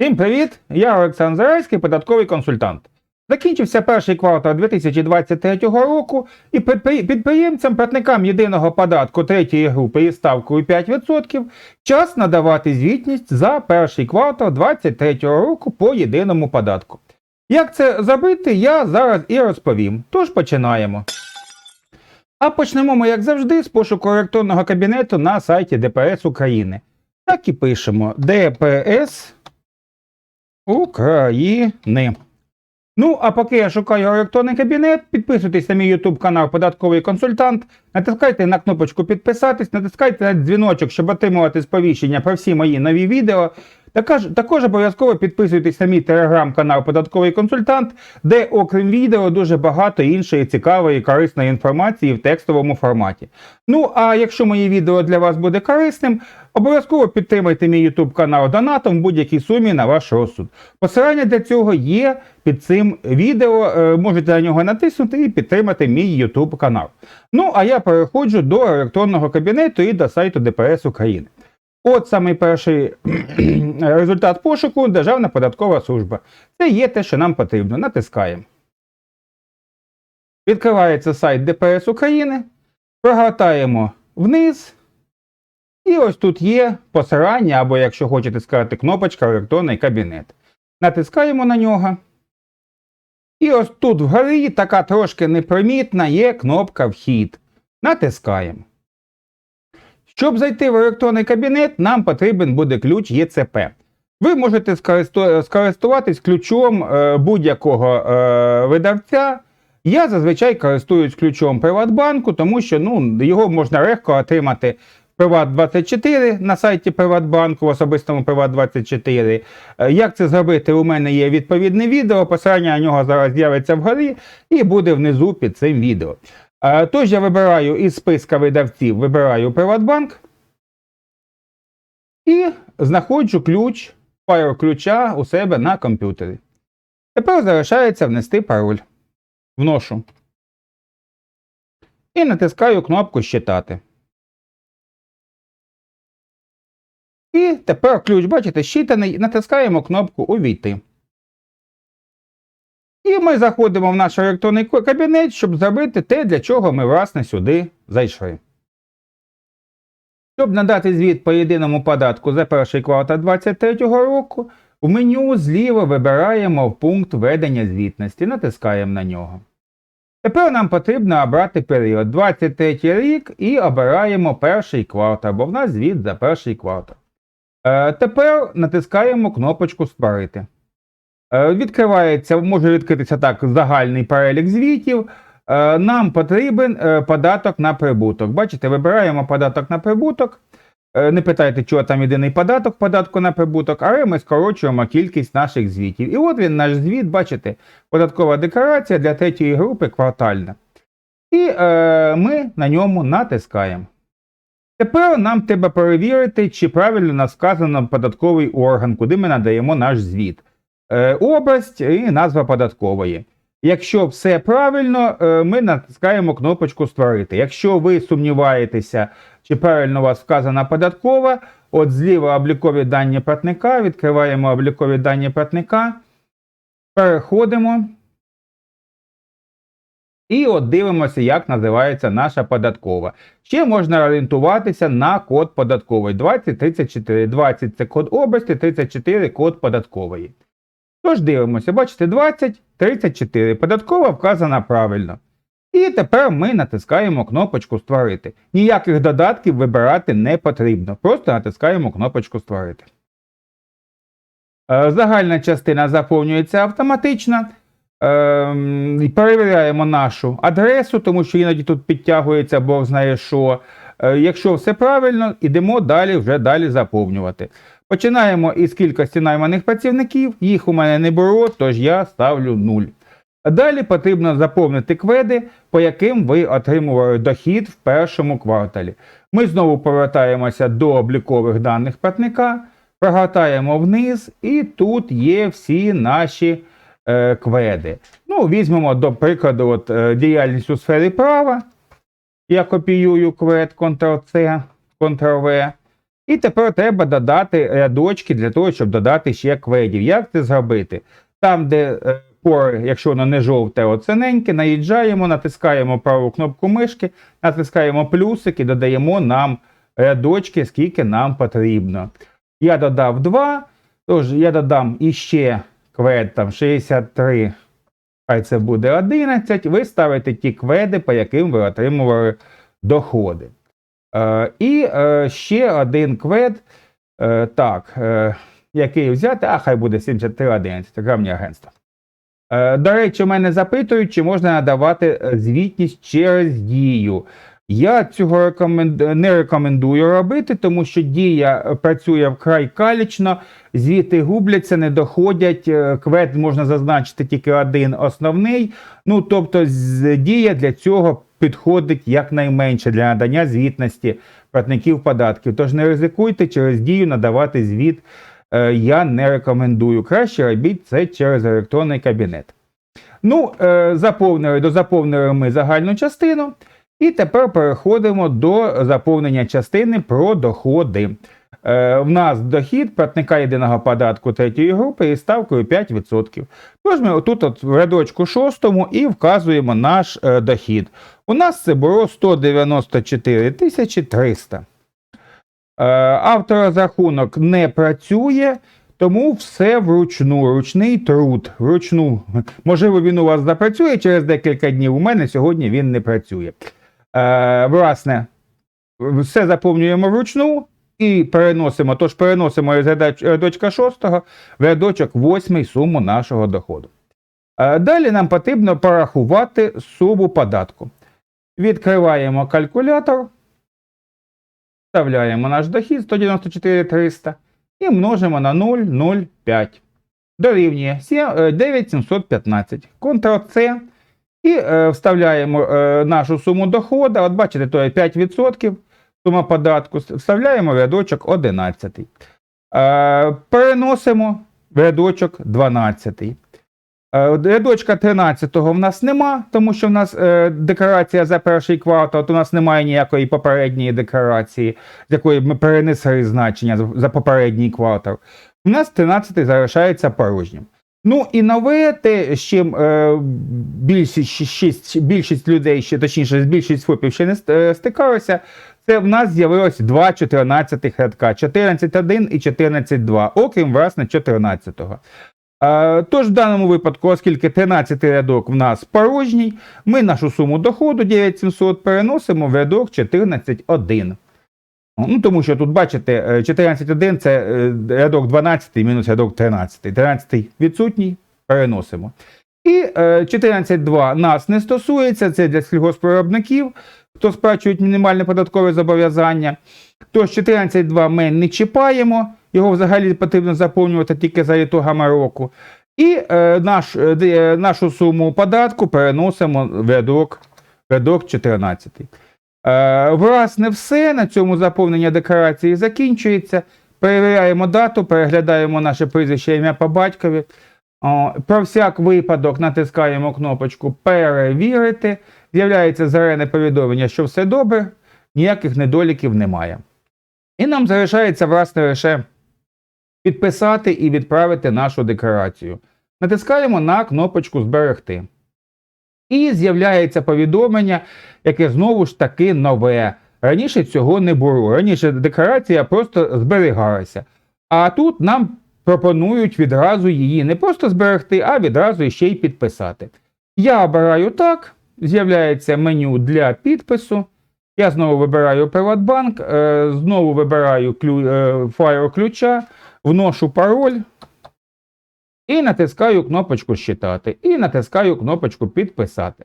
Всім привіт! Я Олександр Зарайський, податковий консультант. Закінчився перший квартал 2023 року, і підприємцям, платникам єдиного податку третьої групи із ставкою 5% час надавати звітність за перший квартал 2023 року по єдиному податку. Як це зробити, я зараз і розповім. Тож починаємо. А почнемо ми, як завжди, з пошуку електронного кабінету на сайті ДПС України. Так і пишемо ДПС України. Ну, а поки я шукаю електронний кабінет, підписуйтесь на мій YouTube канал Податковий консультант, натискайте на кнопочку підписатись, натискайте на дзвіночок, щоб отримувати сповіщення про всі мої нові відео. Також, також обов'язково підписуйтесь на мій телеграм-канал Податковий консультант, де, окрім відео, дуже багато іншої цікавої корисної інформації в текстовому форматі. Ну, а якщо моє відео для вас буде корисним, обов'язково підтримайте мій YouTube канал донатом в будь-якій сумі на ваш розсуд. Посилання для цього є під цим відео. е, Можете на нього натиснути і підтримати мій YouTube канал. Ну, а я переходжу до електронного кабінету і до сайту ДПС України. От самий перший результат пошуку Державна податкова служба. Це є те, що нам потрібно. Натискаємо. Відкривається сайт ДПС України. Прогортаємо вниз. І ось тут є посилання, або, якщо хочете сказати, кнопочка електронний кабінет. Натискаємо на нього. І ось тут вгорі така трошки непримітна є кнопка Вхід. Натискаємо. Щоб зайти в електронний кабінет, нам потрібен буде ключ ЄЦП. Ви можете скористуватись ключом е, будь-якого е, видавця. Я зазвичай користуюсь ключом Приватбанку, тому що ну, його можна легко отримати в Приват24 на сайті Приватбанку, в особистому Приват24. Е, Як це зробити? У мене є відповідне відео, посилання на нього зараз з'явиться вгорі і буде внизу під цим відео. Е, Тож я вибираю із списка видавців, вибираю Приватбанк і знаходжу ключ, файл ключа у себе на комп'ютері. Тепер залишається внести пароль. Вношу. І натискаю кнопку Щитати. І тепер ключ, бачите, щитаний, натискаємо кнопку Увійти. І ми заходимо в наш електронний кабінет, щоб зробити те, для чого ми, власне, сюди зайшли. Щоб надати звіт по єдиному податку за перший квартал 2023 року, в меню зліва вибираємо пункт ведення звітності, натискаємо на нього. Тепер нам потрібно обрати період 23 рік і обираємо перший квартал, бо в нас звіт за перший квартал. Е, тепер натискаємо кнопочку Створити. Е, Відкривається, може відкритися так загальний перелік звітів. Е, Нам потрібен е, податок на прибуток. Бачите, вибираємо податок на прибуток. Не питайте, чого там єдиний податок податку на прибуток, але ми скорочуємо кількість наших звітів. І от він наш звіт, бачите, податкова декларація для третьої групи квартальна. І е, ми на ньому натискаємо. Тепер нам треба перевірити, чи правильно нас вказано податковий орган, куди ми надаємо наш звіт. Е, область і назва податкової. Якщо все правильно, е, ми натискаємо кнопочку Створити. Якщо ви сумніваєтеся, чи правильно у вас вказана податкова, от зліва облікові дані платника, відкриваємо облікові дані платника, переходимо. І от дивимося, як називається наша податкова. Ще можна орієнтуватися на код податковий 2034. 20 це код області, 34 код податкової. Тож дивимося, бачите, 20, 34. Податкова вказана правильно. І тепер ми натискаємо кнопочку Створити. Ніяких додатків вибирати не потрібно. Просто натискаємо кнопочку Створити. Е, Загальна частина заповнюється автоматично. Ем, перевіряємо нашу адресу, тому що іноді тут підтягується Бог знає що. Е, Якщо все правильно, ідемо далі вже далі заповнювати. Починаємо із кількості найманих працівників, їх у мене не було, тож я ставлю 0. Далі потрібно заповнити кведи, по яким ви отримували дохід в першому кварталі. Ми знову повертаємося до облікових даних платника, прогортаємо вниз, і тут є всі наші е, кведи. Ну, візьмемо, до прикладу, от, е, діяльність у сфері права. Я копіюю квед Ctrl-C, Ctrl-V. І тепер треба додати рядочки для того, щоб додати ще кведів. Як це зробити? Там, де е, пори, якщо воно не жовте, оцененьке, наїжджаємо, натискаємо праву кнопку мишки, натискаємо плюсик і додаємо нам рядочки, скільки нам потрібно. Я додав 2, тож я додам іще квед там 63, хай це буде 11. Ви ставите ті кведи, по яким ви отримували доходи. Е, і е, ще один квед, е, так, який взяти, а хай буде 7311, грамні агентства. До речі, мене запитують, чи можна надавати звітність через дію. Я цього рекоменд... не рекомендую робити, тому що дія працює вкрай калічно, звіти губляться, не доходять. е, Квет можна зазначити тільки один основний. Ну тобто, дія для цього підходить якнайменше для надання звітності платників податків. Тож не ризикуйте через дію надавати звіт. е, Я не рекомендую. Краще робіть це через електронний кабінет. Ну, е, заповнили, дозаповнили ми загальну частину. І тепер переходимо до заповнення частини про доходи. Е, в нас дохід платника єдиного податку третьої групи із ставкою 5%. Тож ми отут от в рядочку шостому і вказуємо наш е, дохід. У нас це було 194 тисячі 300. Е, авторозрахунок не працює, тому все вручну, ручний труд. Вручну. Можливо, він у вас запрацює через декілька днів. У мене сьогодні він не працює. Е, власне, все заповнюємо вручну і переносимо. Тож переносимо рядочка 6 в рядочок 8 суму нашого доходу. Е, далі нам потрібно порахувати суму податку. Відкриваємо калькулятор, вставляємо наш дохід 194 300 і множимо на 0,05. Дорівнює е, 9715. Ctrl-C. І е, вставляємо е, нашу суму доходу. От бачите, то є 5% сума податку. Вставляємо рядочок 11. Е, переносимо рядочок 12. Е, Рядочка 13 в нас нема, тому що в нас е, декларація за перший квартал, то у нас немає ніякої попередньої декларації, з якої ми перенесли значення за- попередній квартал. У нас 13 залишається порожнім. Ну і нове, те, з чим е, більшість, більшість людей, ще точніше, більшість ФОПів ще не е, стикалися, це в нас з'явилось два 14 рядка: 14.1 і 14.2, окрім власне 14-го. Е, Тож в даному випадку, оскільки 13 рядок в нас порожній, ми нашу суму доходу 9700 переносимо в рядок 14.1. Ну, тому що тут, бачите, е, 14.1 це е, рядок 12 мінус рядок 13. 13 відсутній, переносимо. І е, 14.2 нас не стосується, це для сільгоспвиробників, хто сплачують мінімальне податкове зобов'язання. Тож 14.2 ми не чіпаємо, його взагалі потрібно заповнювати тільки за ітогами року. І е, наш, е, нашу суму податку переносимо в рядок, рядок 14. Е, власне, все на цьому заповнення декларації закінчується. Перевіряємо дату, переглядаємо наше прізвище ім'я по батькові. О, про всяк випадок натискаємо кнопочку Перевірити. З'являється зелене повідомлення, що все добре, ніяких недоліків немає. І нам залишається, власне, лише підписати і відправити нашу декларацію. Натискаємо на кнопочку Зберегти. І з'являється повідомлення, яке знову ж таки нове. Раніше цього не було. Раніше декларація просто зберігалася. А тут нам пропонують відразу її не просто зберегти, а відразу ще й підписати. Я обираю так, з'являється меню для підпису. Я знову вибираю Приватбанк, е, знову вибираю е, файл ключа, вношу пароль і натискаю кнопочку Считати. І натискаю кнопочку Підписати.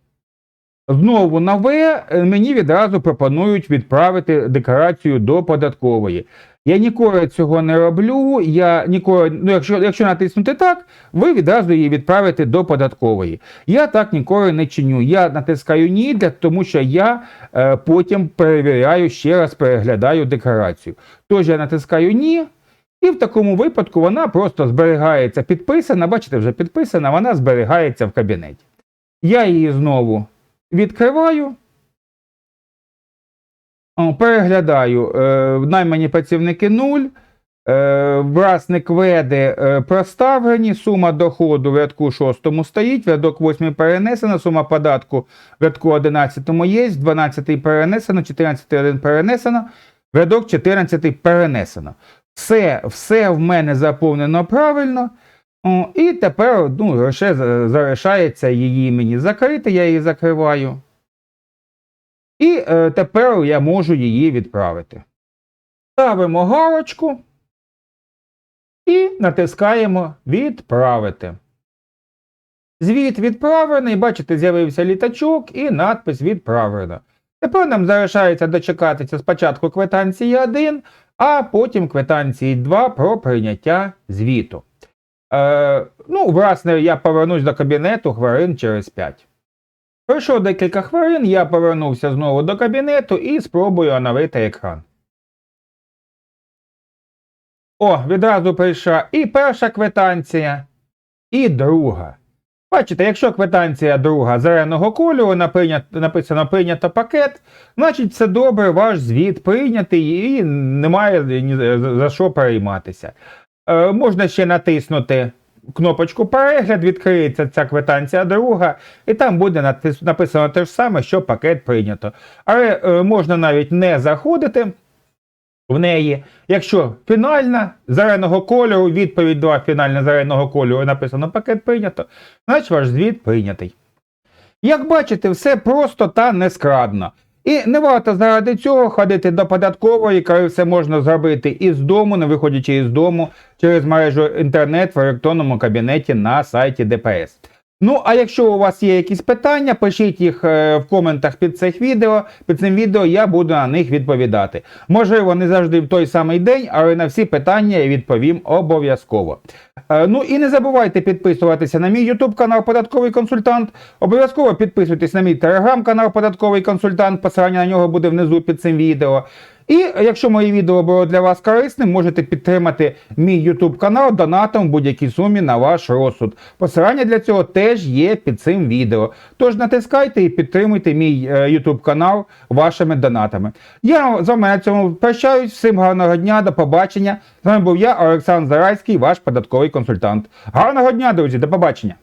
Знову нове е, мені відразу пропонують відправити декларацію до податкової. Я ніколи цього не роблю. Я ніколи, ну якщо, якщо натиснути так, ви відразу її відправите до податкової. Я так ніколи не чиню. Я натискаю ні, для, тому що я е, потім перевіряю ще раз, переглядаю декларацію. Тож я натискаю ні. І в такому випадку вона просто зберігається підписана. Бачите, вже підписана, вона зберігається в кабінеті. Я її знову відкриваю. Переглядаю. Е, наймані працівники 0. Е, власник веде проставлені, сума доходу в рядку 6 стоїть, в рядок 8 перенесена, сума податку в рядку 11 є, в 12 перенесено, 14 1 перенесено, в рядок 14 перенесено. Все, все в мене заповнено правильно. І тепер ну, за- залишається її мені закрити, я її закриваю. І е, тепер я можу її відправити. Ставимо галочку і натискаємо Відправити. Звіт відправлений, бачите, з'явився літачок і надпис Відправлено. Тепер нам залишається дочекатися спочатку квитанції 1, а потім квитанції 2 про прийняття звіту. Е, ну, власне, я повернусь до кабінету хвилин через 5. Пройшло декілька хвилин, я повернувся знову до кабінету і спробую оновити екран. О, відразу прийшла і перша квитанція, і друга. Бачите, якщо квитанція друга зеленого кольору написано прийнято пакет, значить все добре, ваш звіт прийнятий і немає за що перейматися. Е, можна ще натиснути кнопочку перегляд, відкриється ця квитанція друга, і там буде написано те ж саме, що пакет прийнято. Але е, можна навіть не заходити в неї. Якщо фінальна зеленого кольору, відповідь 2 фінальна зеленого кольору написано пакет прийнято, значить ваш звіт прийнятий. Як бачите, все просто та нескрадно. І не варто заради цього ходити до податкової, коли все можна зробити із дому, не виходячи із дому, через мережу інтернет в електронному кабінеті на сайті ДПС. Ну, а якщо у вас є якісь питання, пишіть їх е, в коментах під цих відео. Під цим відео я буду на них відповідати. Можливо, не завжди в той самий день, але на всі питання я відповім обов'язково. Е, Ну і не забувайте підписуватися на мій YouTube канал Податковий консультант. Обов'язково підписуйтесь на мій телеграм-канал Податковий консультант. Посилання на нього буде внизу під цим відео. І якщо моє відео було для вас корисним, можете підтримати мій YouTube канал донатом в будь-якій сумі на ваш розсуд. Посилання для цього теж є під цим відео. Тож натискайте і підтримуйте мій е, YouTube канал вашими донатами. Я з вами на цьому прощаюсь. Всім гарного дня, до побачення. З вами був я, Олександр Зарайський, ваш податковий консультант. Гарного дня, друзі, до побачення!